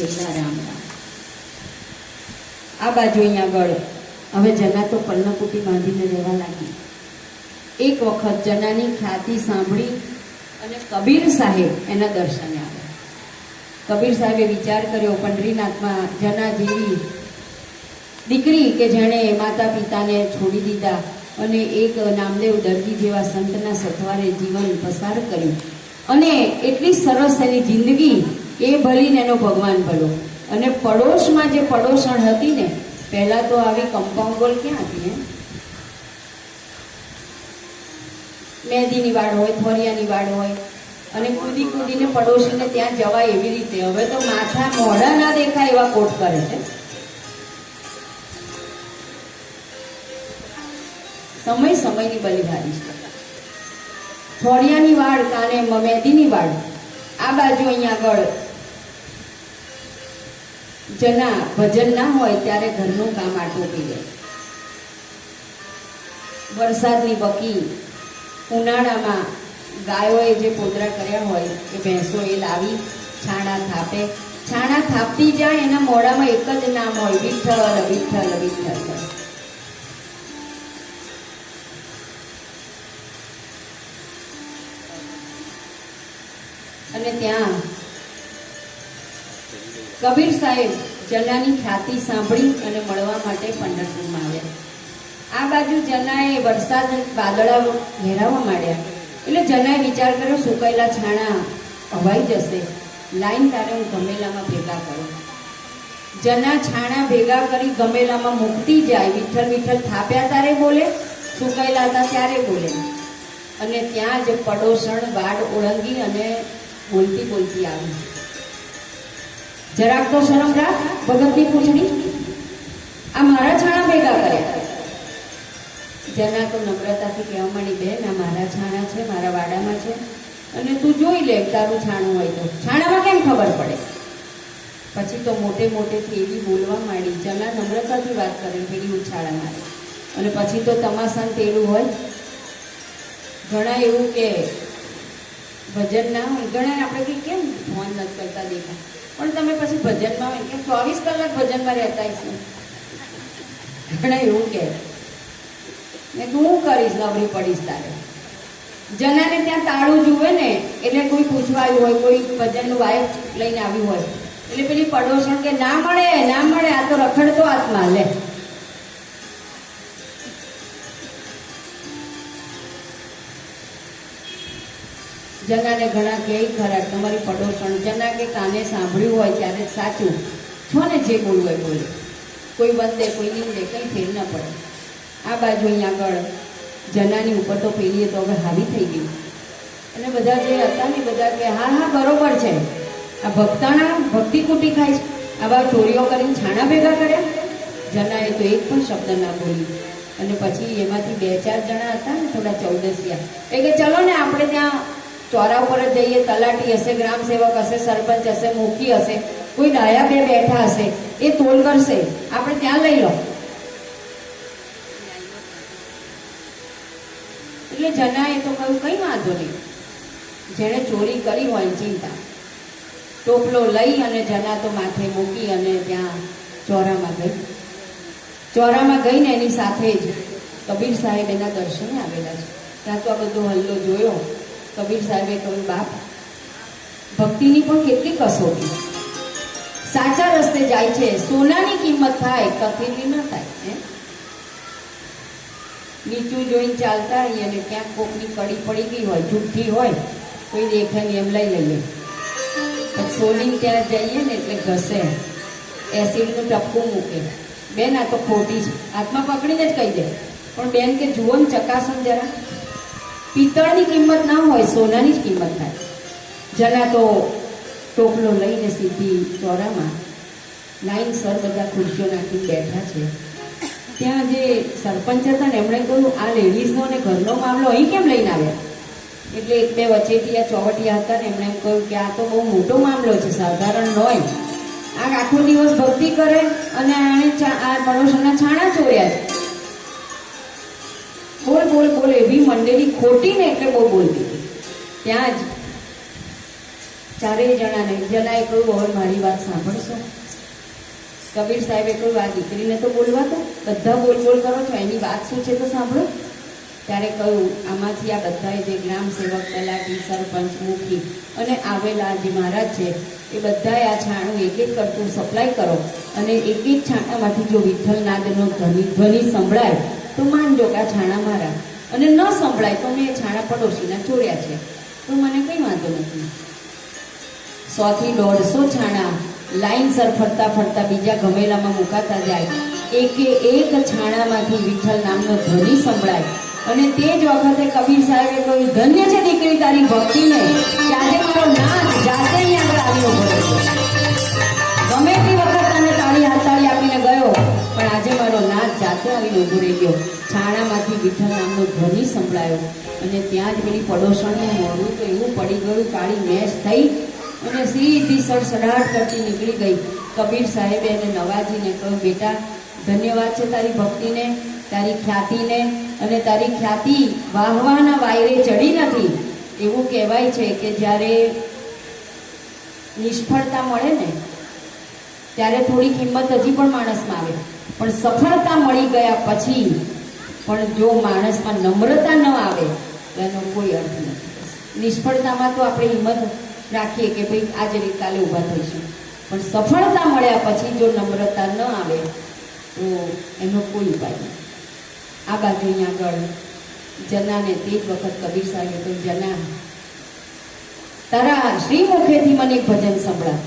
રામ આ બાજુ અહીંયા આગળ. હવે જના તો પલ્લકુટી બાંધીને રહેવા લાગી. એક વખત જનાની ખ્યાતિ સાંભળી અને કબીર સાહેબ એના દર્શને આવ્યા. કબીર સાહેબે વિચાર કર્યો, પંડરીનાથમાં જના જેવી દીકરી કે જેણે માતા પિતાને છોડી દીધા અને એક નામદેવ દર્દી જેવા સંતના સથવારે જીવન પસાર કર્યું. અને એટલી સરસ એની જિંદગી એ ભલીને એનો ભગવાન ભલો. અને પડોશમાં જે પડોશણ હતી ને, પહેલા તો આવી કમ્પાઉન્ડ વોલ ક્યાં હતી ને મહેંદીની વાડ હોય થોરિયાની વાડ હોય, અને કૂદી કૂદીને પડોશીને ત્યાં જવાય એવી રીતે. હવે તો માથા મોઢા ના દેખાય એવા કોટ કરે છે. સમય સમયની બલિહારી છે. થોડિયાની વાડ કાને મહેંદીની વાડ. આ બાજુ અહીંયા આગળ જના ભજન ના હોય ત્યારે ઘરનું કામ આટલું થઈ જાય. વરસાદની બકી ઉનાળામાં ગાયોએ જે પોતરા કર્યા હોય એ ભેંસો એ લાવી છાણા થાપે. છાણા થાપતી જાય એના મોઢામાં એક જ નામ હોય, વિઠ્ઠલ વિઠ્ઠલ વિઠ્ઠલ. અને ત્યાં કબીર સાહેબ જનાની ખ્યાતિ સાંભળી અને મળવા માટે પંઢરપુરમાં આવ્યા. આ બાજુ જનાએ વરસાદ વાદળા ઘેરાવા માંડ્યા. એટલે જનાએ વિચાર કર્યો, સુકાયેલા છાણા હવાઈ જશે. લાઈન તારે હું ગમેલામાં ભેગા કરું. જના છાણા ભેગા કરી ગમેલામાં મૂકતી જાય. વિઠ્ઠલ વિઠ્ઠલ, થાપ્યા તારે બોલે, સુકાયેલા હતા ત્યારે બોલે. અને ત્યાં જ પડોસણ વાડ ઓળંગી અને બોલતી બોલતી આવી. જરાક તો શરમ રાખ ભગતની પૂછડી. આ મારા છાણા ભેગા કર્યા. જના તો નમ્રતાથી કહેવા માંડી, બેન, આ મારા છાણા છે, મારા વાડામાં છે, અને તું જોઈ લે, તારું છાણું હોય તો. છાણામાં કેમ ખબર પડે? પછી તો મોટે મોટેથી એવી બોલવા માંડી, જના નમ્રતાથી વાત કરે પેલી ઉછાળા મારી. અને પછી તો તમાસાન તેલું હોય. ઘણા એવું કે, ભજન ના હોય. ઘણા આપણે કંઈ કેમ ફોન નથી કરતા દેખા પણ તમે પછી ભજનમાં હોય કે ચોવીસ કલાક ભજનમાં રહેતા હશે. ઘણા એવું કે. ને તું હું કરીશ, નવરી પડીશ તારે. જનાને ત્યાં તાળું જુએ ને, એટલે કોઈ પૂછવા આવ્યું હોય, કોઈ ભજનનું વાયક લઈને આવ્યું હોય. એટલે પેલી પડોશણ કે, ના મળે ના મળે, આ તો રખડતો આત્મા, લે. જનાને ઘણા કહે ખરા, તમારી પડોશણ, જના કે કાને સાંભળ્યું હોય ત્યારે સાચું. છો ને જે બોલવું હોય બોલે. કોઈ વંદે, કોઈ નિંદે, કંઈ ફેર ન પડે. આ બાજુ અહીંયા આગળ જનાની ઉપર તો પેલીએ તો હવે હાવી થઈ ગઈ. અને બધા જે હતા ને, બધા કે, હા હા, બરોબર છે. આ ભક્તાણા ભક્તિ કૂટી ખાય છે. આવા ચોરીઓ કરીને છાણા ભેગા કર્યા. જનાએ તો એક પણ શબ્દ ના બોલી. અને પછી એમાંથી બે ચાર જણા હતા ને, થોડા ચૌદસિયા. એ કે, ચલો ને, આપણે ત્યાં ચોરા ઉપર જ જઈએ, તલાટી હશે, ગ્રામ સેવક હશે, સરપંચ હશે, મુખી હશે, કોઈ ડાયા બે બેઠા હશે, એ તોલ કરશે. આપણે ત્યાં લઈ લો. એટલે જનાએ તો કહ્યું, કંઈ વાંધો નહીં. જેણે ચોરી કરી હોય ચિંતા. ટોપલો લઈ અને જના તો માથે મૂકી અને ત્યાં ચોરામાં ગઈ. ચોરામાં ગઈને એની સાથે જ કબીર સાહેબ એના દર્શને આવેલા છે. ત્યાં તો આ બધો હલ્લો જોયો. કબીર સાહેબે કહ્યું, બાપ, ભક્તિની પણ કેટલી કસોટી સાચા રસ્તે જાય છે, સોનાની કિંમત થાય, કથેલી ન થાય નીચું જોઈને ચાલતા રહીએ અને ક્યાંક કોકની કડી પડી ગઈ હોય જુઠ્ઠી હોય, કોઈ દેખે ને એમ લઈ લઈએ. સોની ત્યાં જઈએ ને એટલે ઘસે. એસિડનું ટપકું મૂકે. બેન, આ તો ખોટી છે. હાથમાં પકડીને જ કહી દે. પણ બેન કે, જુઓ ને ચકાસો જરા. પિત્તળની કિંમત ના હોય, સોનાની જ કિંમત થાય. જના તો ટોપલો લઈને સીધી ચોરામાં લાઈન સર બધા ખુરશીઓ નાખી બેઠા છે. ત્યાં જે સરપંચ હતા ને, એમણે કહ્યું, આ લેડીઝનો ને ઘરનો મામલો અહીં કેમ લઈને આવ્યા? એટલે એક બે વચેટિયા ચોવટિયા હતા ને, એમણે એમ કહ્યું કે આ તો બહુ મોટો મામલો છે, સાધારણ નોય. આ આખો દિવસ ભક્તિ કરે અને આણે આ પડોશના છાણા ચોર્યા છે. બોલ બોલ એવી મંડળી ખોટી ને એટલે બહુ બોલતી ત્યાં જ ચારેય જણાને, જણાએ કહ્યું, હવે મારી વાત સાંભળશો. કબીર સાહેબે કહ્યું, આ દીકરીને તો બોલવા દો. બધા બોલ બોલ કરો છો, એની વાત શું છે તો સાંભળો. ત્યારે કહ્યું, આમાંથી આ બધાએ જે ગ્રામ સેવક તલાટી, સરપંચ, મુખી અને આવેલા જે મહારાજ છે, એ બધાએ આ છાણું એક એક કરતું સપ્લાય કરો અને એક એક છાણામાંથી જો વિઠ્ઠલનાદનો ધ્વનિ ધ્વનિ સંભળાય, તો માનજો કે આ છાણા મારા. અને ન સંભળાય તો મેં છાણા પડોશીના ચોર્યા છે. તો મને કંઈ વાંધો નથી. સો થી દોઢસો છાણા લાઈનસર ફરતા ફરતા બીજા ગમેલામાં મુકાતા જાય. એકે એક છાણામાંથી વિઠ્ઠલ નામનો ધ્વનિ સંભળાય. અને તે જ વખતે કબીર સાહેબે કહ્યું, ધન્ય છે દીકરી તારી ભક્તિને. કે આજે મારો નાચ જાતે અહીં આગળ આવ્યો ગમે તે વખત તને તાળી હાથતાળી આપીને ગયો. પણ આજે મારો નાદ જાતે આવીને ઊભો રહી ગયો. છાણામાંથી વિઠ્ઠલ નામનો ધ્વનિ સંભળાયો. અને ત્યાં જ પેલી પડોશણનું મોઢું તો એવું પડી ગયું, કાળી મેશ થઈ અને સીધી સડસડાટ કરતી નીકળી ગઈ. કબીર સાહેબે એને નવાજીને કહ્યું, બેટા, ધન્યવાદ છે તારી ભક્તિને, તારી ખ્યાતિને અને તારી ખ્યાતિ વાહવાના વાયરે ચડી નથી. એવું કહેવાય છે કે જ્યારે નિષ્ફળતા મળે ને, ત્યારે થોડી કિંમત હજી પણ માણસમાં આવે. પણ સફળતા મળી ગયા પછી પણ જો માણસમાં નમ્રતા ન આવે તો એનો કોઈ અર્થ નથી. નિષ્ફળતામાં તો આપણે હિંમત રાખીએ કે ભાઈ આજે રીતે કાલે ઊભા થઈશું. પણ સફળતા મળ્યા પછી જો નમ્રતા ન આવે, તો એનો કોઈ ઉપાય નથી. આ બાજુ અહીંયા આગળ જનાને તે જ વખત કબીર સાહેબે તો જના, તારા શ્રી મુખેથી મને એક ભજન સંભળા.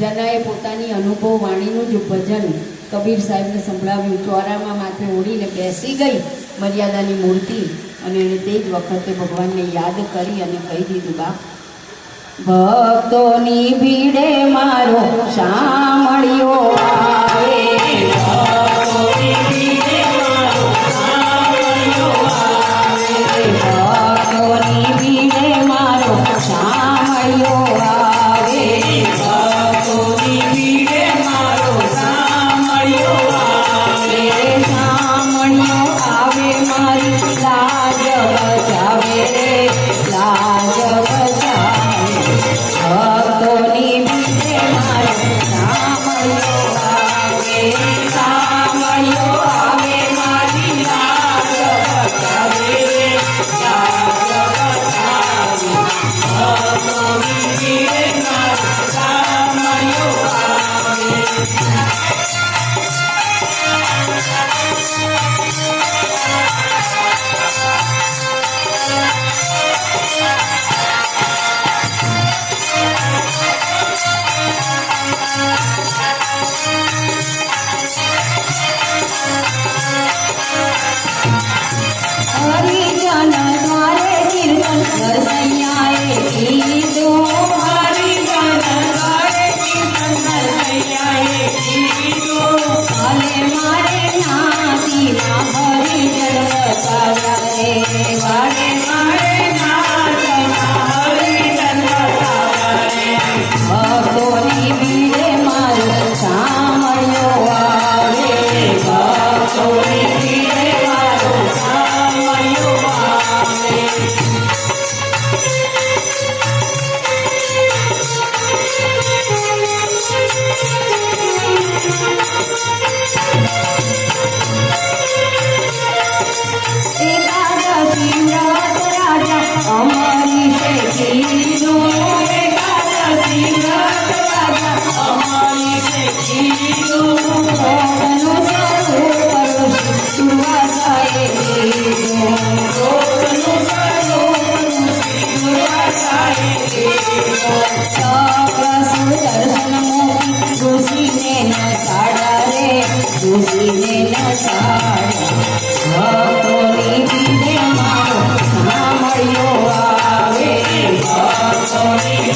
જનાએ પોતાની અનુભવ વાણીનું જ ભજન કબીર સાહેબને સંભળાવ્યું. ચોરામાં માથે ઓળીને બેસી ગઈ. મર્યાદાની મૂર્તિ અને એણે તે જ વખતે ભગવાનને યાદ કરી અને કહી દીધું બા ભક્તોની ભીડે મારો શામળિયો આવે.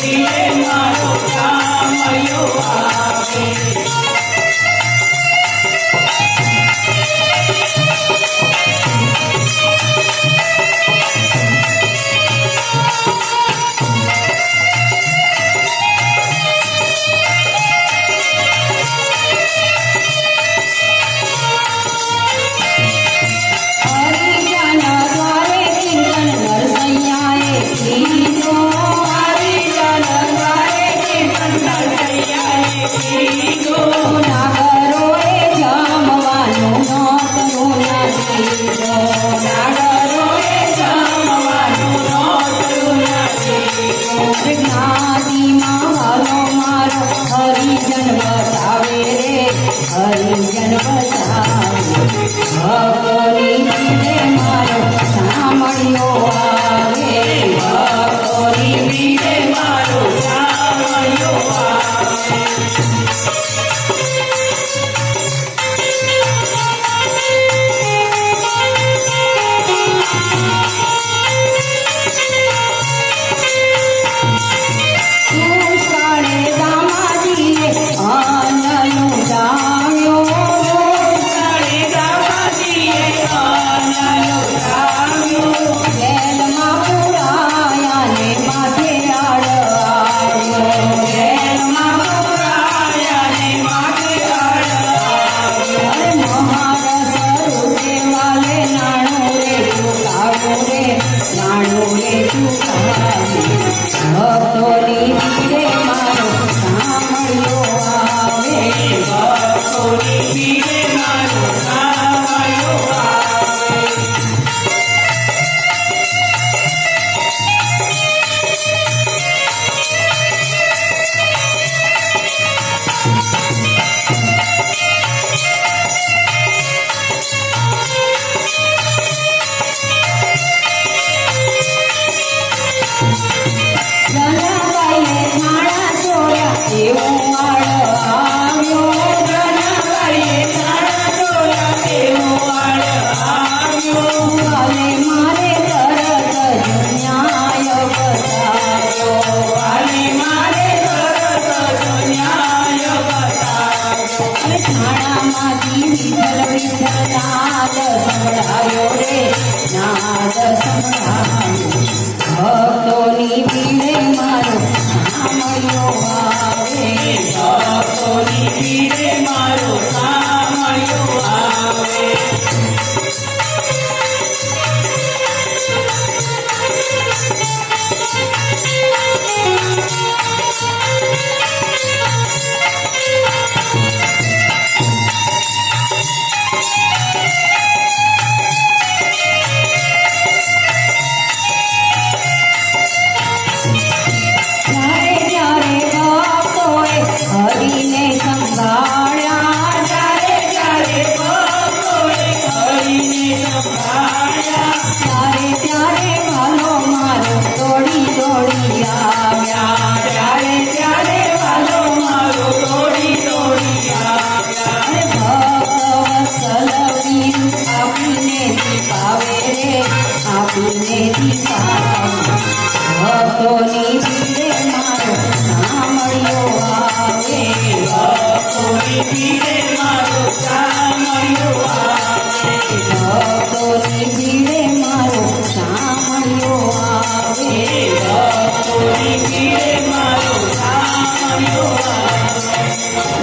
ભક્તોની Bye-bye. সকলি ઘણામાંથી વિઠ્ઠલ વિઠ્ઠલ નાદ સંભળાયો રે નાદ સંભળાયો ભક્તોની પીડે મારો સામયો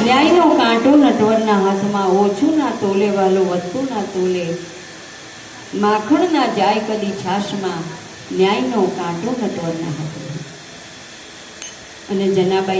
ન્યાયનો કાંટો નટવરના હાથમાં, ઓછું ના તોલે, વાલો વધતું ના તોલે. માખણ ના જાય કદી છાશમાં ન્યાયનો કાંટો નટવરના હાથમાં. અને જનાબાઈ